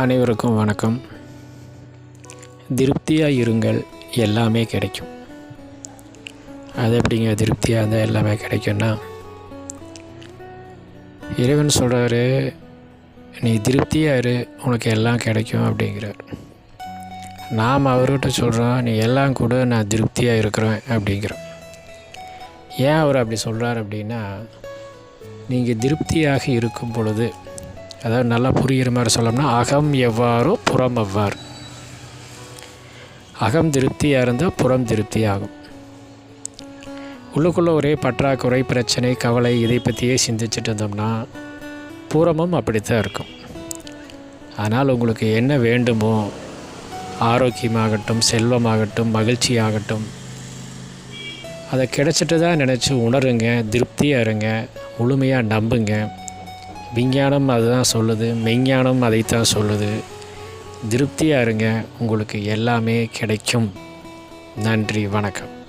அனைவருக்கும் வணக்கம். திருப்தியாக இருங்கள் எல்லாமே கிடைக்கும். அது எப்படிங்க திருப்தியாக இருந்தால் எல்லாமே கிடைக்கும்னா? இறைவன் சொல்கிறாரு நீ திருப்தியாக இரு உனக்கு எல்லாம் கிடைக்கும் அப்படிங்கிறார். நாம் அவர்கிட்ட சொல்கிறோம் நீ எல்லாம் கூட நான் திருப்தியாக இருக்கிறேன் அப்படிங்கிறோம். ஏன் அவர் அப்படி சொல்கிறார் அப்படின்னா நீங்கள் திருப்தியாக இருக்கும் பொழுது அதாவது நல்லா புரிகிற மாதிரி சொல்லணும்னா அகம் எவ்வாறோ புறம் எவ்வாறு அகம் திருப்தியாக இருந்தால் புறம் திருப்தியாகும். உள்ளுக்குள்ளே ஒரே பற்றாக்குறை பிரச்சனை கவலை இதை பற்றியே சிந்திச்சுட்டு இருந்தோம்னா பூரமும் அப்படித்தான் இருக்கும். ஆனால் உங்களுக்கு என்ன வேண்டுமோ ஆரோக்கியமாகட்டும் செல்வமாகட்டும் மகிழ்ச்சியாகட்டும் அதை கிடைச்சிட்டு தான் நினச்சி உணருங்க திருப்தியாக இருங்க முழுமையாக நம்புங்க. விஞ்ஞானம் அதுதான் சொல்லுது மெஞ்ஞானம் அதைத்தான் சொல்லுது. திருப்தியாக இருங்க உங்களுக்கு எல்லாமே கிடைக்கும். நன்றி வணக்கம்.